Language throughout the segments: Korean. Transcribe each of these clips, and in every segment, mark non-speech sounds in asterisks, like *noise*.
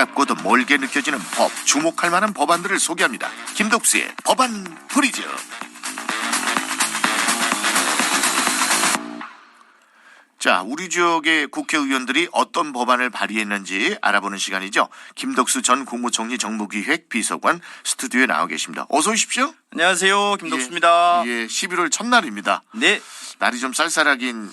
가깝고도 멀게 느껴지는 법, 주목할 만한 법안들을 소개합니다. 김덕수의 법안 프리즈. 자, 우리 지역의 국회의원들이 어떤 법안을 발의했는지 알아보는 시간이죠. 김덕수 전 국무총리 정무기획 비서관 스튜디오에 나와 계십니다. 어서 오십시오. 안녕하세요. 김덕수입니다. 예, 11월 첫날입니다. 네. 날이 좀 쌀쌀하긴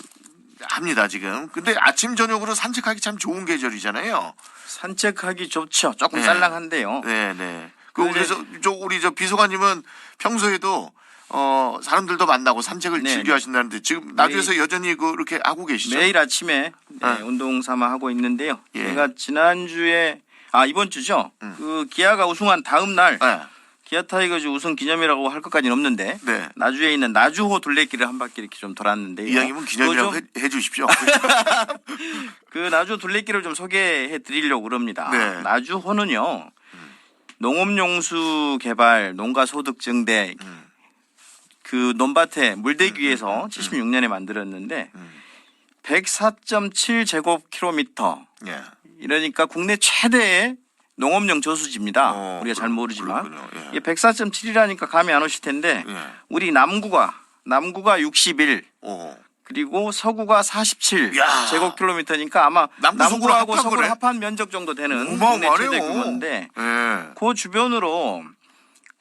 합니다, 지금. 근데 아침, 저녁으로 산책하기 참 좋은 계절이잖아요. 산책하기 좋죠. 조금 네. 쌀랑한데요. 네, 네. 그 근데- 그래서 저 우리 저 비서관님은 평소에도 어 사람들도 만나고 산책을 네, 즐겨 하신다는데 지금 나주에서 여전히 그렇게 하고 계시죠? 매일 아침에 네, 아. 운동 삼아 하고 있는데요. 예. 제가 지난주에 아 이번 주죠. 그 기아가 우승한 다음 날 네. 기아 타이거즈 우승 기념이라고 할 것까지는 없는데 네. 나주에 있는 나주호 둘레길을 한 바퀴 이렇게 좀 돌았는데요. 이왕이면 기념이라고 해, 좀- 해 주십시오. *laughs* *laughs* 그 나주 둘레길을 좀 소개해 드리려고 그럽니다. 네. 나주호는요. 농업용수 개발, 농가 소득 증대 음. 그 논밭에 물대기 위해서 76년에 만들었는데 음. 104.7 제곱킬로미터 예. 이러니까 국내 최대의 농업용 저수지입니다. 어, 우리가 잘 그렇- 모르지만 그렇군요. 예. 이게 104.7이라니까 감이 안 오실 텐데 예. 우리 남구가 남구가 61 오. 그리고 서구가 47 야. 제곱킬로미터니까 아마 남구, 서구를 남구하고 서구를 거네. 합한 면적 정도 되는 국내 어마어마하네요. 최대 규모인데 예. 그 주변으로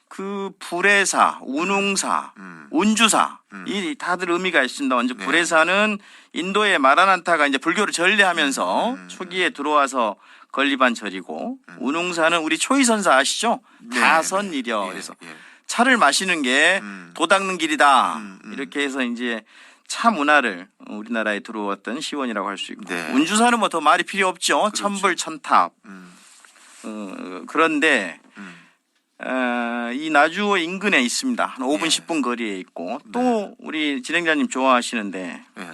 그 불회사, 운웅사, 음. 운주사 이 다들 의미가 있습니다. 먼저 네. 불회사는 인도의 마라난타가 이제 불교를 전례하면서 음. 초기에 들어와서 건립한 절이고 운웅사는 우리 초이선사 아시죠? 네, 다선 네. 이려 예, 그래서 예. 차를 마시는 게 음. 도 닦는 길이다. 음, 음. 이렇게 해서 이제 차 문화를 우리나라에 들어왔던 시원이라고 할 수 있고 네. 운주사는 뭐 더 말이 필요 없죠. 천불천탑. 음. 어, 그런데 음. 어, 이 나주호 인근에 있습니다. 한 5분 예. 10분 거리에 있고 또 우리 진행자님 좋아하시는데 예.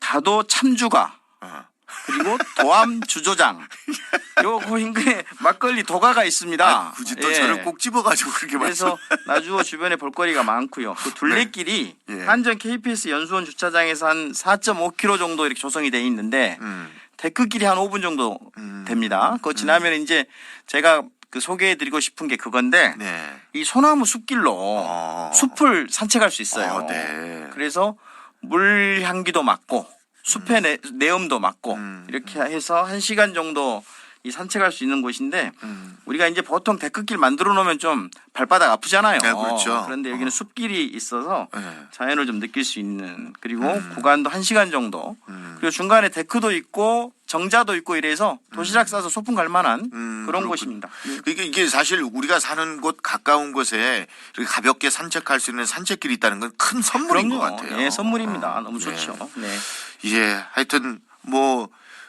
다도 참주가 어. 그리고 도암 주조장 *laughs* 요그 인근에 막걸리 도가가 있습니다. 아, 굳이 또 예. 저를 꼭 집어가지고 그렇게 말씀. 그래서 나주호 주변에 볼거리가 많고요. 그 둘레길이 네. 예. 한전 KPS 연수원 주차장에서 한 4.5km 정도 이렇게 조성이 돼 있는데 음. 데크길이 한 5분 정도 음. 됩니다. 그거 지나면 이제 제가 그 소개해드리고 싶은 게 그건데 네. 이 소나무 숲길로 어. 숲을 산책할 수 있어요. 어, 네. 그래서 물 향기도 맡고 숲의 내, 내음도 맡고 음, 이렇게 해서 한 시간 정도 이 산책할 수 있는 곳인데 음. 우리가 이제 보통 데크길 만들어 놓으면 좀 발바닥 아프잖아요. 네, 그렇죠. 그런데 여기는 어. 숲길이 있어서 네. 자연을 좀 느낄 수 있는 그리고 구간도 한 시간 정도 음. 그리고 중간에 데크도 있고 정자도 있고 이래서 도시락 싸서 소풍 갈 만한 음, 그런 그렇군요. 곳입니다. 그러니까 이게 사실 우리가 사는 곳 가까운 곳에 이렇게 가볍게 산책할 수 있는 산책길이 있다는 건 큰 선물인 것 그럼요. 같아요. 예, 선물입니다. 어, 너무 네. 좋죠. 네. 예, 하여튼 뭐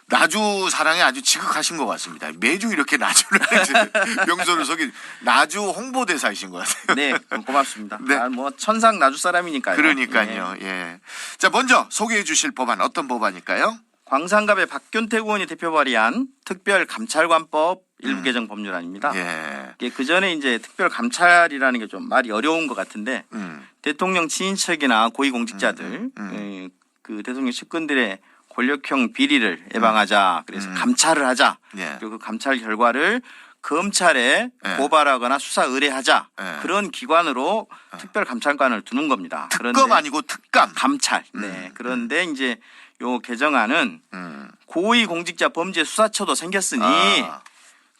나주 사랑에 아주 지극하신 것 같습니다. 매주 이렇게 나주를 *laughs* 명소를 속인 나주 홍보대사이신 것 같아요. 네, 고맙습니다. 네. 아, 뭐 천상 나주 사람이니까요. 그러니까요. 네. 예. 자, 먼저 소개해 주실 법안 어떤 법안일까요? 광산갑의 박균택 의원이 대표 발의한 특별 감찰관법 일부 음. 개정 법률안입니다. 예. 그 전에 이제 특별 감찰이라는 게 좀 말이 어려운 것 같은데 음. 대통령 친인척이나 고위공직자들 음, 음. 에, 그 대통령 측근들의 권력형 비리를 예방하자. 그래서 음. 감찰을 하자. 예. 그리고 그 감찰 결과를 검찰에 예. 고발하거나 수사 의뢰하자. 예. 그런 기관으로 특별 감찰관을 두는 겁니다. 특검 아니고 특감. 감찰. 네. 그런데 이제 요 개정안은 음. 고위공직자 범죄 수사처도 생겼으니 아,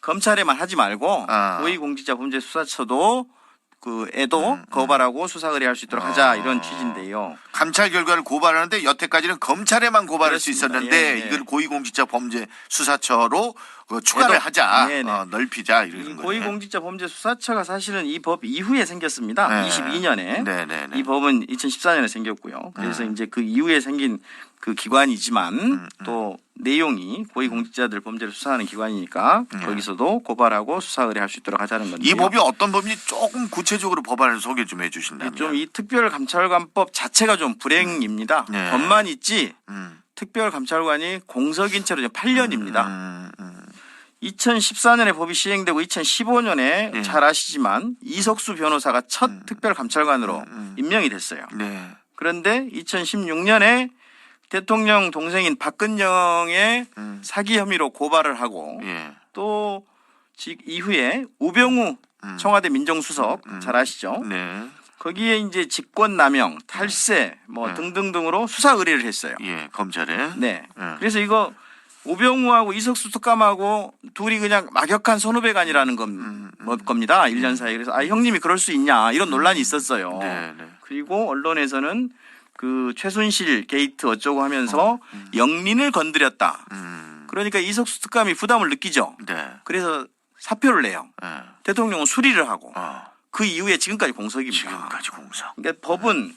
검찰에만 하지 말고 아. 고위공직자 범죄 수사처도 그 애도 음, 거발하고 수사 의뢰할 수 있도록 하자 아. 이런 취지인데요. 감찰 결과를 고발하는데 여태까지는 검찰에만 고발할 수 그렇습니다. 있었는데 예, 예. 이걸 고위공직자 범죄 수사처로 그 추가를 해도- 하자, 네, 네. 어, 넓히자 이 이러는 거예요. 고위공직자 범죄 수사처가 사실은 이 법 이후에 생겼습니다. 네. 22년에 네, 네, 네. 이 법은 2014년에 생겼고요. 그래서 음. 이제 그 이후에 생긴 그 기관이지만 음, 또 내용이 고위공직자들 범죄를 수사하는 기관이니까 거기서도 고발하고 수사 의뢰할 수 있도록 하자는 건데요. 이 법이 어떤 법인지 조금 구체적으로 법안을 소개 좀 해주신다면. 좀 이 특별감찰관법 자체가 좀 불행입니다. 네. 법만 있지 음, 특별감찰관이 공석인 채로 이제 8년입니다. 음, 음. 2014년에 법이 시행되고 2015년에 네. 잘 아시지만 이석수 변호사가 첫 음. 특별감찰관으로 임명이 됐어요. 네. 그런데 2016년에 대통령 동생인 박근영의 음. 사기 혐의로 고발을 하고 예. 또 지- 이후에 우병우 음. 청와대 민정수석 음. 잘 아시죠? 네. 거기에 이제 직권남용, 탈세 뭐 네. 등등등으로 수사 의뢰를 했어요. 예, 검찰에. 네. 예. 그래서 이거 우병우하고 이석수 특감하고 둘이 그냥 막역한 선후배가 아니라는 건, 음, 음. 뭐 겁니다. 1년 사이에. 그래서 아, 형님이 그럴 수 있냐. 이런 논란이 있었어요. 네, 네. 그리고 언론에서는 그 최순실 게이트 어쩌고 하면서 영린을 건드렸다. 음. 그러니까 이석수 특감이 부담을 느끼죠. 네. 그래서 사표를 내요. 예. 대통령은 수리를 하고 어. 그 이후에 지금까지 공석입니다. 지금까지 공사. 그러니까 법은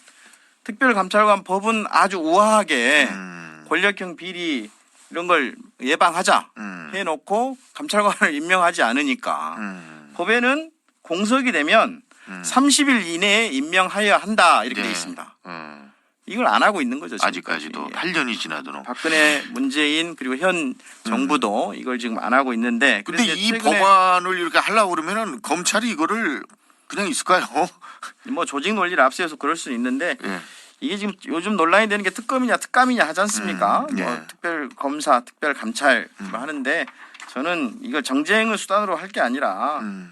특별감찰관 법은 아주 우아하게 음. 권력형 비리 이런 걸 예방하자 음. 해놓고 감찰관을 임명하지 않으니까 음. 법에는 공석이 되면 음. 30일 이내에 임명하여야 한다 이렇게 네. 돼 있습니다. 음. 이걸 안 하고 있는 거죠. 아직까지도 예. 8년이 지나도록. 박근혜, 문재인 그리고 현 정부도 이걸 지금 안 하고 있는데 음. 근데 이 법안을 이렇게 하려고 그러면은 검찰이 이거를 그냥 있을까요? 뭐 조직 논리를 앞세워서 그럴 수는 있는데 예. 이게 지금 요즘 논란이 되는 게 특검이냐 특감이냐 하지 않습니까? 음, 예. 뭐 특별 검사, 특별 감찰 뭐 하는데 저는 이걸 정쟁을 수단으로 할 게 아니라 음.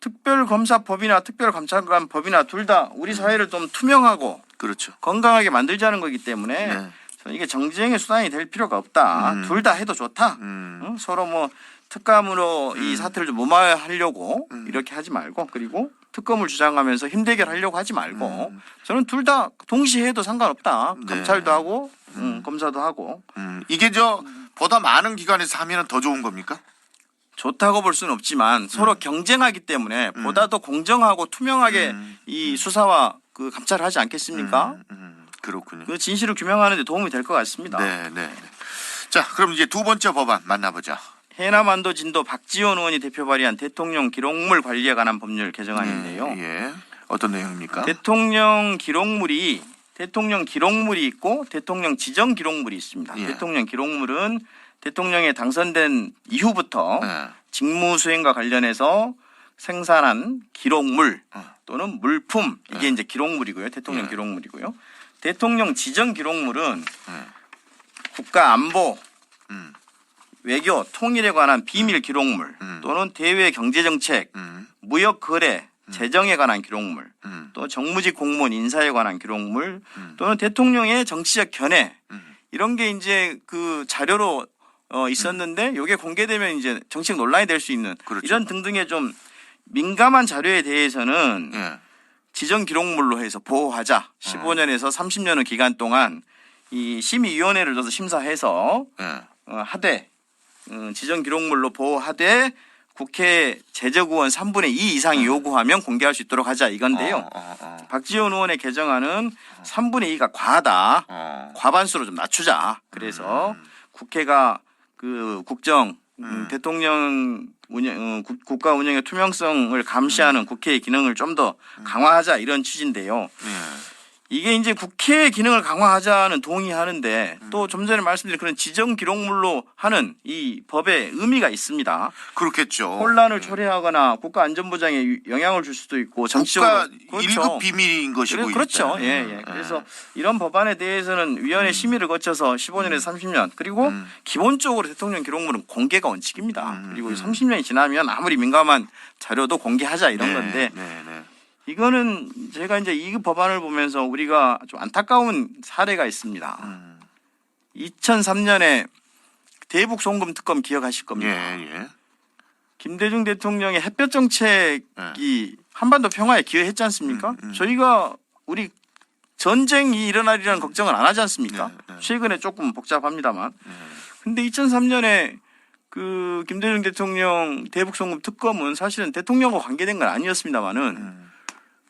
특별 검사법이나 특별 감찰관 법이나 둘 다 우리 사회를 좀 투명하고 그렇죠. 건강하게 만들자는 거기 때문에 네. 저는 이게 정쟁의 수단이 될 필요가 없다. 음. 둘다 해도 좋다. 음. 응? 서로 뭐 특감으로 이 사태를 좀 무마하려고 음. 이렇게 하지 말고 그리고 특검을 주장하면서 힘대결 하려고 하지 말고 음. 저는 둘 다 동시에 해도 상관없다. 네. 감찰도 하고 음, 검사도 하고 음. 이게 저 보다 많은 기관에서 하면은 더 좋은 겁니까? 좋다고 볼 수는 없지만 서로 경쟁하기 때문에 보다 더 공정하고 투명하게 음. 이 수사와 그 감찰을 하지 않겠습니까? 음, 음. 그렇군요. 그 진실을 규명하는 데 도움이 될 것 같습니다. 네, 네. 네. 자, 그럼 이제 두 번째 법안 만나보자. 해남안도 진도 박지원 의원이 대표 발의한 대통령 기록물 관리에 관한 법률 개정안인데요. 예, 예. 어떤 내용입니까? 대통령 기록물이 대통령 기록물이 있고 대통령 지정 기록물이 있습니다. 예. 대통령 기록물은 대통령에 당선된 이후부터 예. 직무 수행과 관련해서 생산한 기록물 어. 또는 물품 이게 이제 기록물이고요. 대통령 예. 기록물이고요. 대통령 지정 기록물은 예. 국가 안보, 음. 외교, 통일에 관한 비밀 기록물 음. 또는 대외 경제 정책, 음. 무역 거래, 재정에 관한 기록물 음. 또 정무직 공무원 인사에 관한 기록물 음. 또는 대통령의 정치적 견해 음. 이런 게 이제 그 자료로 어 있었는데 이게 공개되면 이제 정치적 논란이 될 수 있는 그렇죠. 이런 등등의 좀 민감한 자료에 대해서는 예. 지정 기록물로 해서 보호하자. 15년에서 30년의 기간 동안 이 심의위원회를 둬서 심사해서 예. 어, 하되 어, 지정 기록물로 보호하되 국회 제적의원 3분의 2 이상이 요구하면 공개할 수 있도록 하자 이건데요. 어, 어, 어. 박지원 의원의 개정안은 3분의 2가 과하다. 어. 과반수로 좀 낮추자. 그래서 국회가 그 국정 음, 음. 대통령 운영 어, 국- 국가 운영의 투명성을 감시하는 국회의 기능을 좀 더 강화하자 이런 취지인데요. 예. 이게 이제 국회의 기능을 강화하자는 동의하는데 또 좀 전에 말씀드린 그런 지정 기록물로 하는 이 법의 의미가 있습니다. 그렇겠죠. 혼란을 초래하거나 국가 안전보장에 영향을 줄 수도 있고 정치적으로 국가 일급 비밀인 것이고 그래, 그렇죠. 일단. 예, 예. 그래서 이런 법안에 대해서는 위원회 심의를 거쳐서 15년에서 30년 그리고 음. 기본적으로 대통령 기록물은 공개가 원칙입니다. 음, 그리고 음. 30년이 지나면 아무리 민감한 자료도 공개하자 이런 네, 건데 네, 네. 이거는 제가 이제 이 법안을 보면서 우리가 좀 안타까운 사례가 있습니다. 음. 2003년에 대북 송금 특검 기억하실 겁니다. 예, 예. 김대중 대통령의 햇볕 정책이 한반도 평화에 기여했지 않습니까? 음, 음. 저희가 우리 전쟁이 일어나리라는 걱정은 안 하지 않습니까? 네, 네. 최근에 조금 복잡합니다만. 네. 근데 2003년에 그 김대중 대통령 대북 송금 특검은 사실은 대통령과 관계된 건 아니었습니다만은 음.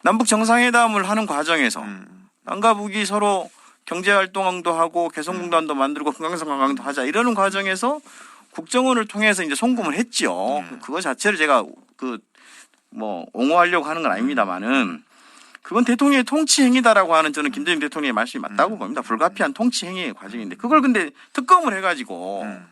남북 정상회담을 하는 과정에서 음. 남과 북이 서로 경제 활동도 하고 개성공단도 만들고 금강산 관광도 하자 이러는 과정에서 국정원을 통해서 이제 송금을 했죠. 네. 그거 자체를 제가 그 뭐 옹호하려고 하는 건 아닙니다만은 그건 대통령의 통치 행위다라고 하는 저는 김대중 대통령의 말씀이 맞다고 봅니다. 불가피한 통치 행위의 과정인데 그걸 근데 특검을 해가지고 음.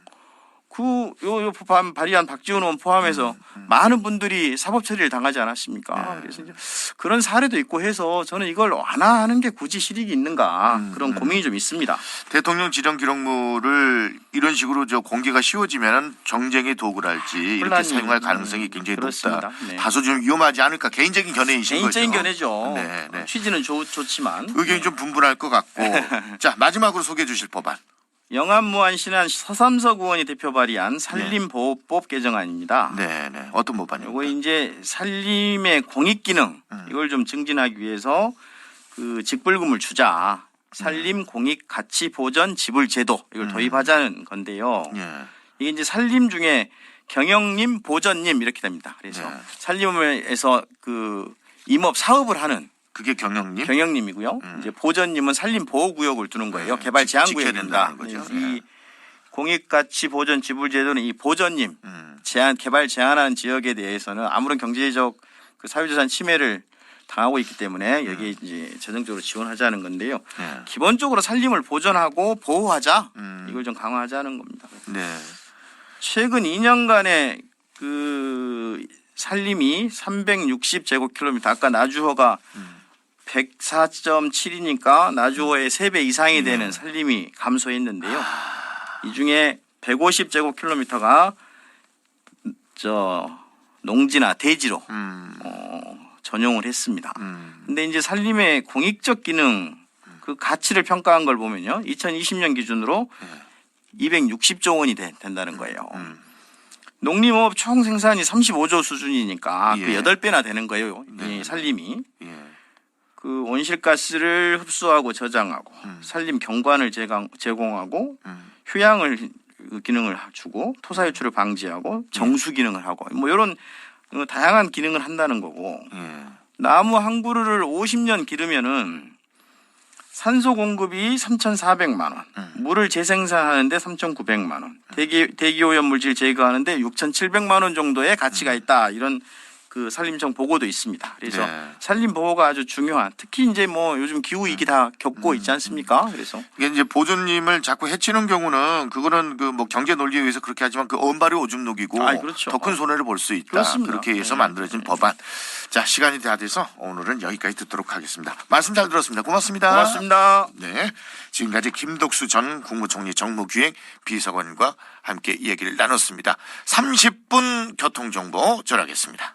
그, 요, 요법 발의한 박지원 의원 포함해서 많은 분들이 사법 처리를 당하지 않았습니까? 네. 그래서 이제 그런 사례도 있고 해서 저는 이걸 완화하는 게 굳이 실익이 있는가 그런 고민이 좀 있습니다. 대통령 지정 기록물을 이런 식으로 저 공개가 쉬워지면 정쟁의 도구랄지 이렇게 사용할 가능성이 굉장히 그렇습니다. 높다. 네. 다소 좀 위험하지 않을까 개인적인 견해이신 개인적인 거죠. 견해죠. 네, 네. 취지는 좋, 좋지만 의견이 좀 분분할 것 같고 *laughs* 자 마지막으로 소개해 주실 법안 영암무안 신안 서삼석 의원이 대표 발의한 산림보호법 개정안입니다. 네 네 어떤 법안이요? 요거 이제 산림의 공익 기능 음. 이걸 좀 증진하기 위해서 그 직불금을 주자. 산림 공익 가치 보전 지불 제도 이걸 도입하자는 건데요. 예. 이게 이제 산림 중에 경영님, 보전님 이렇게 됩니다. 그래서 네. 산림에서 그 임업 사업을 하는 그게 경영님 경영님이고요. 음. 이제 보전님은 산림 보호 구역을 두는 거예요. 네, 개발 지- 제한 구역입니다. 거죠. 이 공익 가치 보전 지불 제도는 이 보전님 음. 제한 개발 제한하는 지역에 대해서는 아무런 경제적 그 사유재산 침해를 당하고 있기 때문에 여기에 이제 재정적으로 지원하자는 건데요. 네. 기본적으로 산림을 보존하고 보호하자 음. 이걸 좀 강화하자는 겁니다. 네. 최근 2년간의 그 산림이 360제곱킬로미터 아까 나주호가 음. 104.7이니까 나주호의 3배 이상이 되는 산림이 감소했는데요. 이 중에 150제곱킬로미터가 저 농지나 대지로 음. 어, 전용을 했습니다. 음. 근데 이제 산림의 공익적 기능 그 가치를 평가한 걸 보면요. 2020년 기준으로 260조 원이 되- 된다는 거예요. 음. 농림업 총 생산이 35조 수준이니까 예. 그 8배나 되는 거예요. 네. 이 산림이. 예. 그 온실가스를 흡수하고 저장하고 음. 산림 경관을 제공, 제공하고 음. 휴양을 그 기능을 주고 토사 유출을 방지하고 정수 기능을 하고 뭐 이런 어, 다양한 기능을 한다는 거고 예. 나무 한 그루를 50년 기르면은 산소 공급이 3,400만 원, 음. 물을 재생산하는데 3,900만 원, 대기 대기 오염 물질 제거하는데 6,700만 원 정도의 가치가 있다 이런 그 산림청 보고도 있습니다. 그래서 네. 산림 보호가 아주 중요한 특히 이제 뭐 요즘 기후 위기 다 겪고 있지 않습니까? 그래서 이게 이제 보존님을 자꾸 해치는 경우는 그거는 그 뭐 경제 논리에 의해서 그렇게 하지만 그 언발이 오줌 녹이고 아이, 그렇죠. 더 큰 손해를 볼 수 있다. 그렇습니다. 그렇게 해서 네. 만들어진 법안. 자 시간이 다 돼서 오늘은 여기까지 듣도록 하겠습니다. 말씀 잘 들었습니다. 고맙습니다. 고맙습니다. 네, 지금까지 김덕수 전 국무총리 정무기획 비서관과 함께 이야기를 나눴습니다. 30분 교통정보 전하겠습니다.